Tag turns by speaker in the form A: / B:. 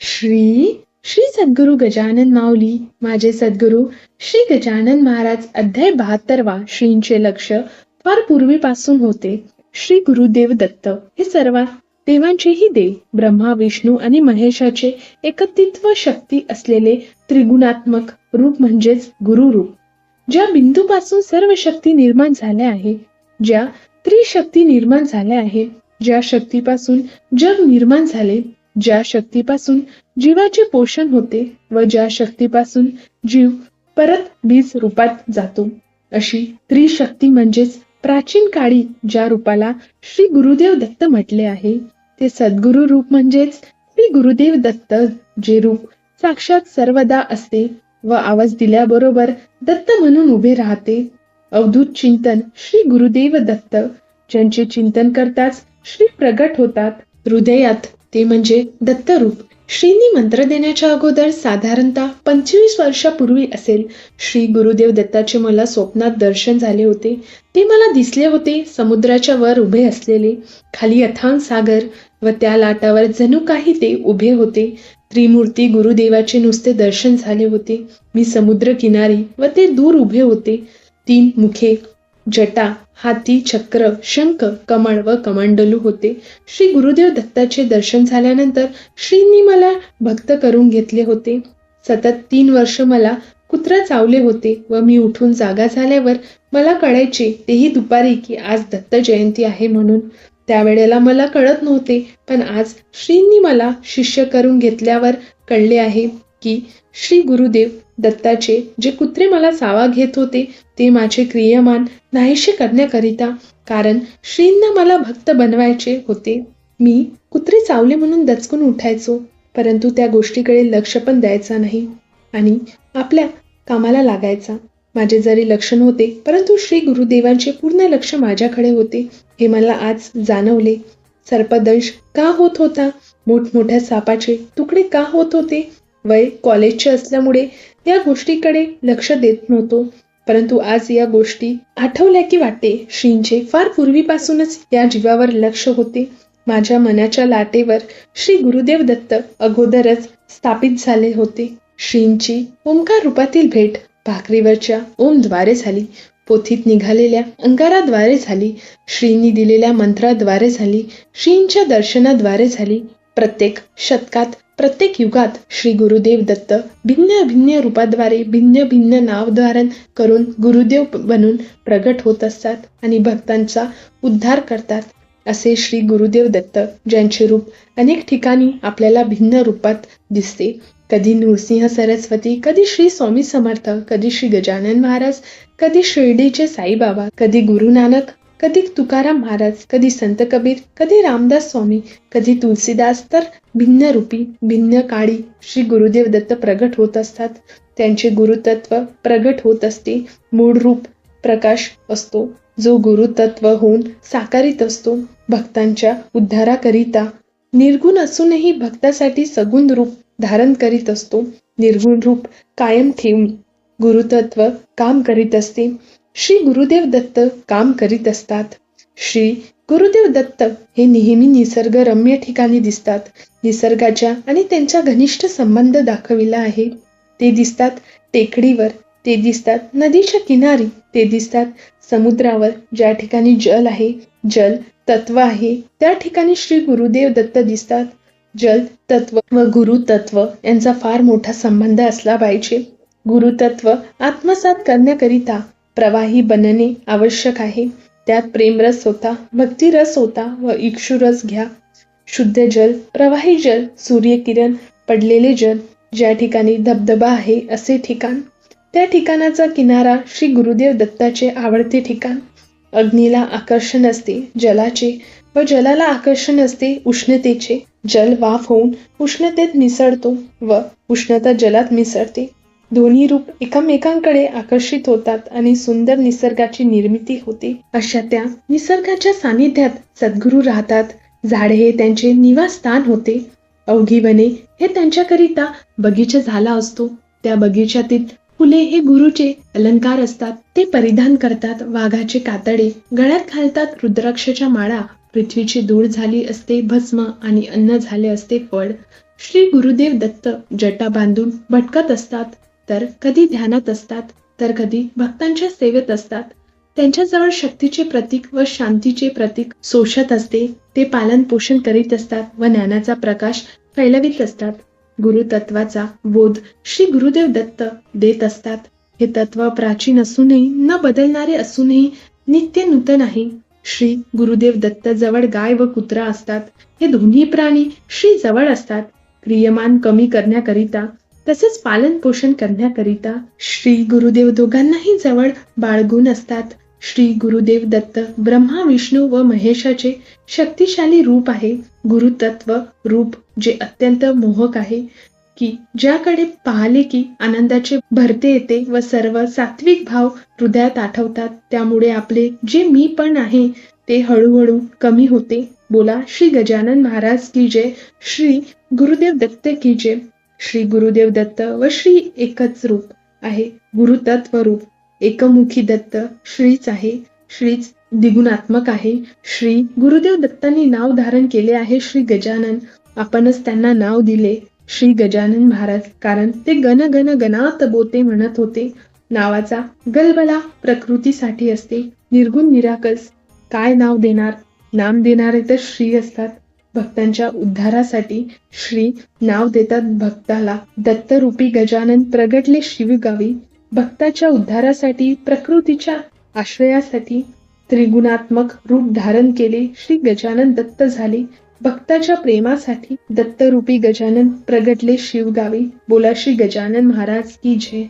A: श्री श्री सद्गुरु गजानन माऊली माझे सद्गुरु श्री गजानन महाराज अध्याय बहात्तरवा श्रींचे लक्ष फार पूर्वीपासून होते. श्री गुरुदेव दत्त हे सर्व देवांचेही देव ब्रह्मा विष्णू आणि महेशाचे एकत्रित्व शक्ती असलेले त्रिगुणात्मक रूप म्हणजेच गुरुरूप ज्या बिंदूपासून सर्व शक्ती निर्माण झाल्या आहे ज्या त्रिशक्ती निर्माण झाल्या आहे ज्या शक्तीपासून जग निर्माण झाले ज्या शक्तीपासून जीवाचे पोषण होते व ज्या शक्तीपासून जीव परत बीज रूपात जातो अशी त्रिशक्ती म्हणजेच प्राचीन काळी ज्या रूपाला श्री गुरुदेव दत्त म्हटले आहे ते सद्गुरु रूप म्हणजेच श्री गुरुदेव दत्त जे रूप साक्षात सर्वदा असते व आवाज दिल्याबरोबर दत्त म्हणून उभे राहते. अवधूत चिंतन श्री गुरुदेव दत्त ज्यांचे चिंतन करताच श्री प्रगट होतात हृदयात ते म्हणजे दत्तरूप. श्रींनी मंत्र देण्याच्या अगोदर साधारणतः पंचवीस वर्षापूर्वी असेल श्री गुरुदेव दत्ताचे मला स्वप्नात दर्शन झाले होते. ते मला दिसले होते समुद्राच्या वर उभे असलेले खाली अथांग सागर व त्या लाटावर जणू काही ते उभे होते. त्रिमूर्ती गुरुदेवाचे नुसते दर्शन झाले होते. मी समुद्र किनारी व ते दूर उभे होते. तीन मुखे जटा हाती चक्र शंख कमळ व कमंडलू होते. श्री गुरुदेव दत्ताचे दर्शन झाल्यानंतर श्रींनी मला भक्त करून घेतले होते. सतत तीन वर्ष मला कुत्रा चावले होते व मी उठून जागा झाल्यावर मला कळायचे तेही दुपारी की आज दत्त जयंती आहे म्हणून. त्यावेळेला मला कळत नव्हते पण आज श्रींनी मला शिष्य करून घेतल्यावर कळले आहे की श्री गुरुदेव दत्ताचे जे कुत्रे मला सावा घेत होते ते माझे क्रियमान नाहीसे करण्याकरिता कारण श्रींना मला भक्त बनवायचे होते. मी कुत्रे चावले म्हणून दचकून उठायचो परंतु त्या गोष्टीकडे लक्ष पण द्यायचा नाही. आणि आपल्या कामाला लागायचा. माझे जरी लक्ष नव्हते परंतु श्री गुरुदेवांचे पूर्ण लक्ष माझ्याकडे होते हे मला आज जाणवले. सर्पदंश का होत होता? मोठमोठ्या सापाचे तुकडे का होत होते? वय कॉलेजचे असल्यामुळे या गोष्टीकडे लक्ष देत नव्हतो. परंतु आज या गोष्टी आठवल्या की वाटते श्रींचे फार पूर्वीपासूनच या जीवावर लक्ष होते. माझ्या मनाच्या लाटेवर श्री गुरुदेव दत्त अगोदरच स्थापित झाले होते. श्रींची ओंकार रूपातील भेट भाकरीवरच्या ओमद्वारे झाली. पोथीत निघालेल्या अंगाराद्वारे झाली. श्रींनी दिलेल्या मंत्राद्वारे झाली. श्रींच्या दर्शनाद्वारे झाली. प्रत्येक शतकात प्रत्येक युगात श्री गुरुदेव दत्त भिन्न भिन्न रूपाद्वारे भिन्न भिन्न नावधारण करून गुरुदेव बनून प्रगट होत असतात आणि भक्तांचा उद्धार करतात. असे श्री गुरुदेव दत्त ज्यांचे रूप अनेक ठिकाणी आपल्याला भिन्न रूपात दिसते. कधी नृसिंह सरस्वती कधी श्री स्वामी समर्थ कधी श्री गजानन महाराज कधी शिर्डीचे साईबाबा कधी गुरु नानक कधी तुकाराम महाराज कधी संत कबीर कधी रामदास स्वामी कधी तुलसीदास तर भिन्न रूपी भिन्न काळी श्री गुरुदेव दत्त प्रगट होत असतात. त्यांचे गुरुतत्व प्रगट होत असते. मूळ रूप प्रकाश असतो. जो गुरुतत्व होऊन साकारित असतो. भक्तांच्या उद्धाराकरिता निर्गुण असूनही भक्तासाठी सगुण रूप धारण करीत असतो. निर्गुण रूप कायम ठेवून गुरुतत्व काम करीत असते. श्री गुरुदेव दत्त काम करीत असतात. श्री गुरुदेव दत्त हे नेहमी निसर्गरम्य ठिकाणी दिसतात. निसर्गाच्या आणि त्यांच्या घनिष्ठ संबंध दाखविला आहे. ते दिसतात टेकडीवर ते दिसतात नदीच्या किनारी ते दिसतात समुद्रावर ज्या ठिकाणी जल आहे जल तत्व आहे त्या ठिकाणी श्री गुरुदेव दत्त दिसतात. जल तत्व व गुरुतत्व यांचा फार मोठा संबंध असला पाहिजे. गुरुतत्व आत्मसात करण्याकरिता प्रवाही बनणे आवश्यक आहे. त्यात प्रेमरस होता भक्तिरस होता व इक्षुरस घ्या. शुद्ध जल प्रवाही जल सूर्यकिरण पडलेले जल ज्या ठिकाणी धबधबा आहे असे ठिकाण. त्या ठिकाणाचा किनारा श्री गुरुदेव दत्ताचे आवडते ठिकाण. अग्नीला आकर्षण असते जलाचे व जलाला आकर्षण असते उष्णतेचे. जल वाफ होऊन उष्णतेत मिसळतो व उष्णता जलात मिसळते. दोन्ही रूप एकमेकांकडे आकर्षित होतात आणि सुंदर निसर्गाची निर्मिती होते. अशा त्या निसर्गाच्या सानिध्यात सद्गुरू राहतात. झाडे हे त्यांचे निवासस्थान होते. अवघी वने हे त्यांच्याकरिता बगीचा झाला असतो. त्या बगीचातील फुले हे गुरुचे अलंकार असतात. ते परिधान करतात. वाघाचे कातडे गळ्यात घालतात. रुद्राक्षाच्या माळा पृथ्वीची धूळ झाली असते. भस्म आणि अन्न झाले असते. फळ श्री गुरुदेव दत्त जटा बांधून भटकत असतात. तर कधी ध्यानात असतात तर कधी भक्तांच्या सेवेत असतात. त्यांच्याजवळ शक्तीचे प्रतीक व शांतीचे प्रतीक सोशत असते ते पालन पोषण करीत असतात व ज्ञानाचा प्रकाश फैलवित असतात. गुरुतत्वाचा बोध श्री गुरुदेव दत्त देत असतात. हे तत्व प्राचीन असूनही न बदलणारे असूनही नित्य नूतन आहे. श्री गुरुदेव दत्त जवळ गाय व कुत्रा असतात. हे दोन्ही प्राणी श्री जवळ असतात. क्रियमान कमी करण्याकरिता तसेच पालन पोषण करण्याकरिता श्री गुरुदेव दोघांनाही जवळ बाळगून असतात. श्री गुरुदेव दत्त ब्रह्मा विष्णू व महेशाचे शक्तिशाली रूप आहे. गुरुतत्व रूप जे अत्यंत मोहक आहे की ज्याकडे पाहिले की आनंदाचे भरते येते व सर्व सात्विक भाव हृदयात आठवतात. त्यामुळे आपले जे मी पण आहे ते हळूहळू कमी होते. बोला श्री गजानन महाराज की जय श्री गुरुदेव दत्त की जय. श्री गुरुदेव दत्त व श्री एकच रूप आहे. गुरुतत्व रूप एकमुखी दत्त श्रीच आहे. श्रीच द्विगुणात्मक आहे. श्री गुरुदेव दत्तांनी नाव धारण केले आहे श्री गजानन. आपणच त्यांना नाव दिले. श्री गजानन महाराज कारण ते गण गण गणात बोते म्हणत होते. नावाचा गलबला प्रकृतीसाठी असते. निर्गुण निराकस काय नाव देणार? नाम देणारे तर श्री असतात. भक्तांच्या उद्धारासाठी श्री नाव देतात भक्ताला दत्तरूपी गजानन प्रगटले शिवगावी. भक्ताच्या उद्धारासाठी प्रकृतीच्या आश्रयासाठी त्रिगुणात्मक रूप धारण केले श्री गजानन दत्त झाले. भक्ताच्या प्रेमासाठी दत्तरूपी गजानन प्रगटले शिवगावी. बोला श्री गजानन महाराज की जय.